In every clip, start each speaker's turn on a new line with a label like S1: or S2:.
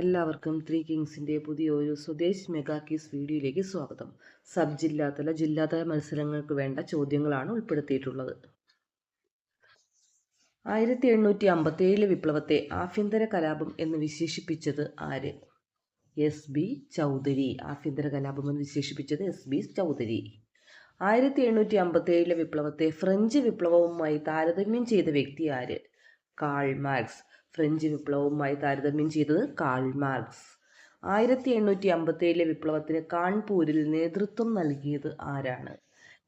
S1: എല്ലാവർക്കും ത്രീ കിങ്സിന്റെ പുതിയ ഒരു സ്വദേശ് മെഗാ കീസ് വീഡിയോയിലേക്ക് സ്വാഗതം. സബ് ജില്ലാതല ജില്ലാതല മത്സരങ്ങൾക്ക് വേണ്ട ചോദ്യങ്ങളാണ് ഉൾപ്പെടുത്തിയിട്ടുള്ളത്. ആയിരത്തി എണ്ണൂറ്റി അമ്പത്തിയേഴിലെ വിപ്ലവത്തെ ആഭ്യന്തര കലാപം എന്ന് വിശേഷിപ്പിച്ചത് ആര്? S B Chaudhuri. ആഭ്യന്തര കലാപം എന്ന് വിശേഷിപ്പിച്ചത് എസ് ബി ചൗധരി. ആയിരത്തി എണ്ണൂറ്റി അമ്പത്തിയേഴിലെ വിപ്ലവത്തെ ഫ്രഞ്ച് വിപ്ലവവുമായി താരതമ്യം ചെയ്ത വ്യക്തി ആര്? Karl Marx. ഫ്രഞ്ച് വിപ്ലവവുമായി താരതമ്യം ചെയ്തത് കാൾ മാർക്സ്. ആയിരത്തി എണ്ണൂറ്റി അമ്പത്തേഴിലെ വിപ്ലവത്തിന് കാൺപൂരിൽ നേതൃത്വം നൽകിയത് ആരാണ്?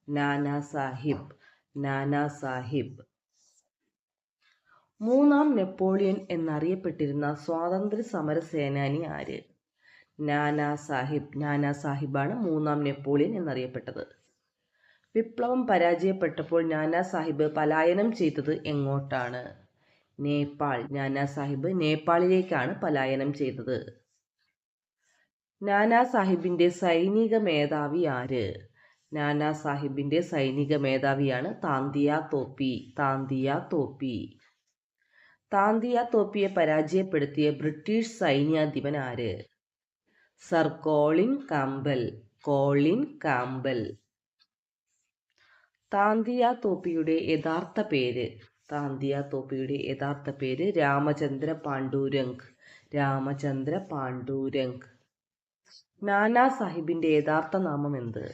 S1: നാനാ സാഹിബ് നാനാ സാഹിബ്. മൂന്നാം നെപ്പോളിയൻ എന്നറിയപ്പെട്ടിരുന്ന സ്വാതന്ത്ര്യ സമര സേനാനി ആര്? നാനാ സാഹിബ് നാനാ സാഹിബാണ് മൂന്നാം നെപ്പോളിയൻ എന്നറിയപ്പെട്ടത്. വിപ്ലവം പരാജയപ്പെട്ടപ്പോൾ നാനാ സാഹിബ് പലായനം ചെയ്തത് എങ്ങോട്ടാണ്? നേപ്പാൾ. നാനാ സാഹിബ് നേപ്പാളിലേക്കാണ് പലായനം ചെയ്തത്. നാനാ സാഹിബിന്റെ സൈനിക മേധാവി ആര്? നാനാ സാഹിബിന്റെ സൈനിക മേധാവിയാണ് താന്തിയ തോപ്പി. താന്തിയ തോപ്പി. താന്തിയ തോപ്പിയെ പരാജയപ്പെടുത്തിയ ബ്രിട്ടീഷ് സൈന്യാധിപൻ ആര്? Sir Colin Campbell Colin Campbell Tantia തോപ്പിയുടെ യഥാർത്ഥ പേര് താന്തിയ തോപ്പിയുടെ യഥാർത്ഥ പേര് രാമചന്ദ്ര പാണ്ഡൂരങ് രാമചന്ദ്ര പാണ്ഡൂരങ് നാനാ സാഹിബിന്റെ യഥാർത്ഥ നാമം എന്ത്?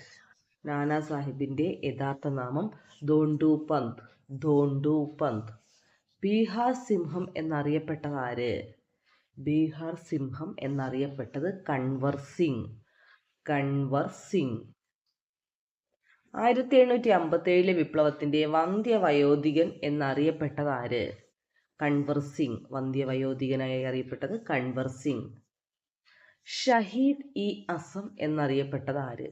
S1: നാനാ സാഹിബിന്റെ യഥാർത്ഥ നാമം ധോണ്ടു പന്ത് ധോണ്ടു പന്ത് ബീഹാർ സിംഹം എന്നറിയപ്പെട്ടത് ആര്? ബീഹാർ സിംഹം എന്നറിയപ്പെട്ടത് കൺവർ സിംഗ്. കൺവർ സിംഗ്. ആയിരത്തി എണ്ണൂറ്റി വിപ്ലവത്തിന്റെ വന്ധ്യവയോധികൻ എന്നറിയപ്പെട്ടത് ആര് കൺവർ സിംഗ് വന്ധ്യവയോധികനായി അറിയപ്പെട്ടത് കൺവർ സിംഗ്. ഷഹീദ് ഇ അസം എന്നറിയപ്പെട്ടത് ആര്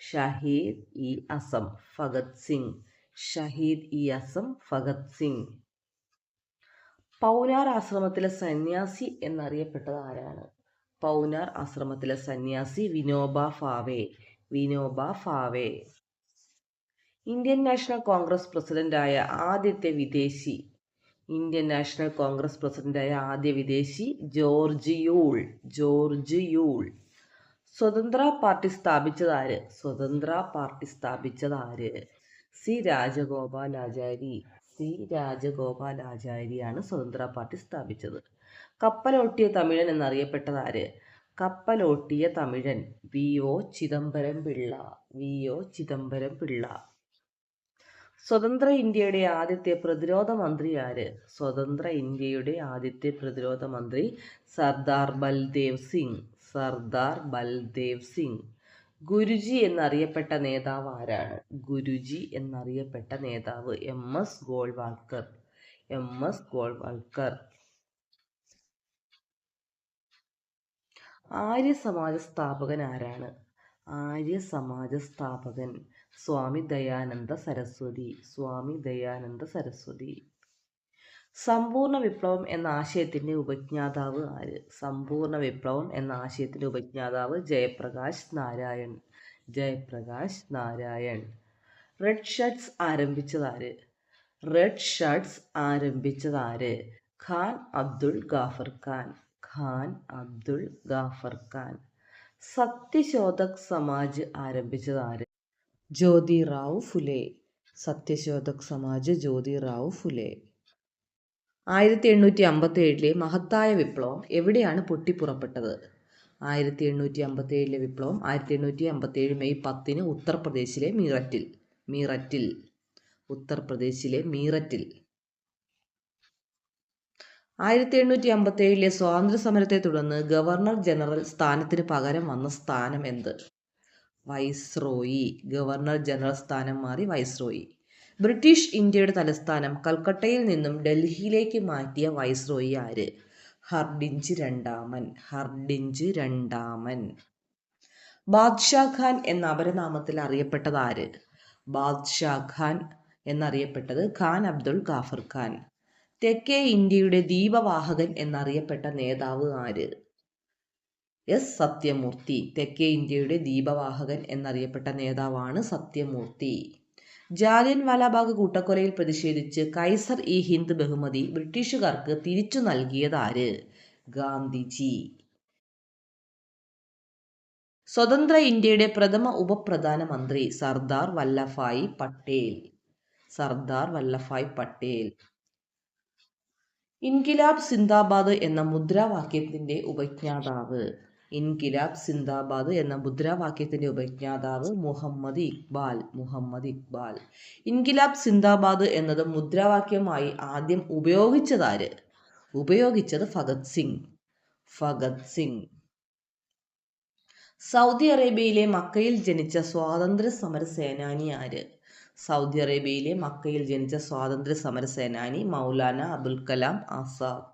S1: ഷഹീദ് ഇ അസം ഫഗത് സിംഗ്. ഷഹീദ് ഇ അസം ഫഗത് സിംഗ്. പൗനാർ ആശ്രമത്തിലെ സന്യാസി എന്നറിയപ്പെട്ടത് ആരാണ്? പൗനാർ ആശ്രമത്തിലെ സന്യാസി Vinoba Bhave. Vinoba Bhave. Indian National Congress പ്രസിഡന്റായ ആദ്യത്തെ വിദേശി ഇന്ത്യൻ നാഷണൽ കോൺഗ്രസ് പ്രസിഡന്റായ ആദ്യ വിദേശി George Yule George Yule. Swatantra party സ്ഥാപിച്ചതാര്? Swatantra party സ്ഥാപിച്ചതാര്? സി രാജഗോപാലാചാരി സി രാജഗോപാലാചാരിയാണ് സ്വതന്ത്ര പാർട്ടി സ്ഥാപിച്ചത്. കപ്പലോട്ടിയ തമിഴൻ എന്നറിയപ്പെട്ടതാര്? കപ്പലോട്ടിയ തമിഴൻ V. O. Chidambaram Pillai V. O. Chidambaram Pillai സ്വതന്ത്ര ഇന്ത്യയുടെ ആദ്യത്തെ പ്രതിരോധ മന്ത്രി ആര്? സ്വതന്ത്ര ഇന്ത്യയുടെ ആദ്യത്തെ പ്രതിരോധ മന്ത്രി സർദാർ ബൽദേവ് സിംഗ്. സർദാർ ബൽദേവ് സിംഗ്. ഗുരുജി എന്നറിയപ്പെട്ട നേതാവ് ആരാണ്? ഗുരുജി എന്നറിയപ്പെട്ട നേതാവ് M S Golwalkar. M S Golwalkar. Arya Samaj സ്ഥാപകൻ ആരാണ്? ആര്യ സമാജ സ്ഥാപകൻ സ്വാമി ദയാനന്ദ സരസ്വതി സ്വാമി ദയാനന്ദ സരസ്വതി. സമ്പൂർണ വിപ്ലവം എന്ന ആശയത്തിന്റെ ഉപജ്ഞാതാവ് ആര്? സമ്പൂർണ വിപ്ലവം എന്ന ആശയത്തിന്റെ ഉപജ്ഞാതാവ് ജയപ്രകാശ് നാരായൺ. ജയപ്രകാശ് നാരായൺ. റെഡ് ഷർട്ട്സ് ആരംഭിച്ചതാര് റെഡ് ഷർട്ട്സ് ആരംഭിച്ചതാര് ഖാൻ അബ്ദുൾ ഗാഫർ ഖാൻ. ഖാൻ അബ്ദുൾ ഗാഫർ ഖാൻ. സത്യശോധക് സമാജ് ആരംഭിച്ചതാര്? ജ്യോതിറാവു ഫുലെ. സത്യശോധക് സമാജ് ജ്യോതിറാവു ഫുലെ. ആയിരത്തി എണ്ണൂറ്റി അമ്പത്തി ഏഴിലെ മഹത്തായ വിപ്ലവം എവിടെയാണ് പൊട്ടിപ്പുറപ്പെട്ടത്? ആയിരത്തി എണ്ണൂറ്റി അമ്പത്തി ഏഴിലെ വിപ്ലവം ആയിരത്തി എണ്ണൂറ്റി അമ്പത്തി ഏഴ് മെയ് പത്തിന് ഉത്തർപ്രദേശിലെ മീററ്റിൽ. മീററ്റിൽ. ഉത്തർപ്രദേശിലെ മീററ്റിൽ. ആയിരത്തി എണ്ണൂറ്റി അമ്പത്തി ഏഴിലെ സ്വാതന്ത്ര്യ സമരത്തെ തുടർന്ന് ഗവർണർ ജനറൽ സ്ഥാനത്തിന് പകരം വന്ന സ്ഥാനം എന്ത്? വൈസ്രോയി. ഗവർണർ ജനറൽ സ്ഥാനം മാറി വൈസ്രോയി. ബ്രിട്ടീഷ് ഇന്ത്യയുടെ തലസ്ഥാനം കൽക്കട്ടയിൽ നിന്നും ഡൽഹിയിലേക്ക് മാറ്റിയ വൈസ്രോയി ആര്? ഹർഡിഞ്ച് രണ്ടാമൻ. ഹർഡിഞ്ച് രണ്ടാമൻ. ബാദ്ഷാ ഖാൻ എന്ന അപരനാമത്തിൽ അറിയപ്പെട്ടത് ആര്? ബാദ്ഷാ ഖാൻ എന്നറിയപ്പെട്ടത് ഖാൻ അബ്ദുൾ ഗാഫർ ഖാൻ. തെക്കേ ഇന്ത്യയുടെ ദീപവാഹകൻ എന്നറിയപ്പെട്ട നേതാവ് ആര്? എസ്. സത്യമൂർത്തി. തെക്കേ ഇന്ത്യയുടെ ദീപവാഹകൻ എന്നറിയപ്പെട്ട നേതാവാണ് സത്യമൂർത്തി. ജാലിയൻ വാലാബാഗ് കൂട്ടക്കൊലയിൽ പ്രതിഷേധിച്ച് കൈസർ ഇ ഹിന്ദ് ബഹുമതി ബ്രിട്ടീഷുകാർക്ക് തിരിച്ചു നൽകിയത് ആര് ഗാന്ധിജി. സ്വതന്ത്ര ഇന്ത്യയുടെ പ്രഥമ ഉപപ്രധാനമന്ത്രി സർദാർ വല്ലഭായ് പട്ടേൽ. സർദാർ വല്ലഭായ് പട്ടേൽ. ഇൻകിലാബ് സിന്ദാബാദ് എന്ന മുദ്രാവാക്യത്തിന്റെ ഉപജ്ഞാതാവ്. ഇൻകിലാബ് സിന്ദാബാദ് എന്ന മുദ്രാവാക്യത്തിന്റെ ഉപജ്ഞാതാവ് മുഹമ്മദ് ഇക്ബാൽ മുഹമ്മദ് ഇക്ബാൽ. ഇൻകിലാബ് സിന്ദാബാദ് എന്നത് മുദ്രാവാക്യമായി ആദ്യം ഉപയോഗിച്ചതാര് ഉപയോഗിച്ചത് ഫഗത് സിംഗ്. ഫഗത് സിംഗ്. സൗദി അറേബ്യയിലെ മക്കയിൽ ജനിച്ച സ്വാതന്ത്ര്യ സമര സേനാനി ആര്? സൗദി അറേബ്യയിലെ മക്കയിൽ ജനിച്ച സ്വാതന്ത്ര്യ സമര സേനാനി മൗലാന അബുൽ കലാം ആസാദ്.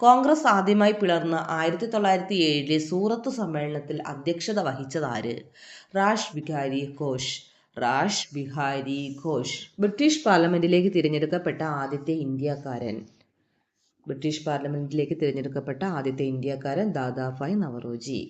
S1: കോൺഗ്രസ് ആദ്യമായി പിളർന്ന് ആയിരത്തി തൊള്ളായിരത്തി ഏഴിലെ സൂറത്ത് സമ്മേളനത്തിൽ അധ്യക്ഷത വഹിച്ചത് ആര് റാഷ് ബിഹാരി ഘോഷ്. റാഷ് ബിഹാരി ഘോഷ്. ബ്രിട്ടീഷ് പാർലമെന്റിലേക്ക് തിരഞ്ഞെടുക്കപ്പെട്ട ആദ്യത്തെ ഇന്ത്യക്കാരൻ. ബ്രിട്ടീഷ് പാർലമെന്റിലേക്ക് തിരഞ്ഞെടുക്കപ്പെട്ട ആദ്യത്തെ ഇന്ത്യക്കാരൻ ദാദാഭായ് നവറോജി.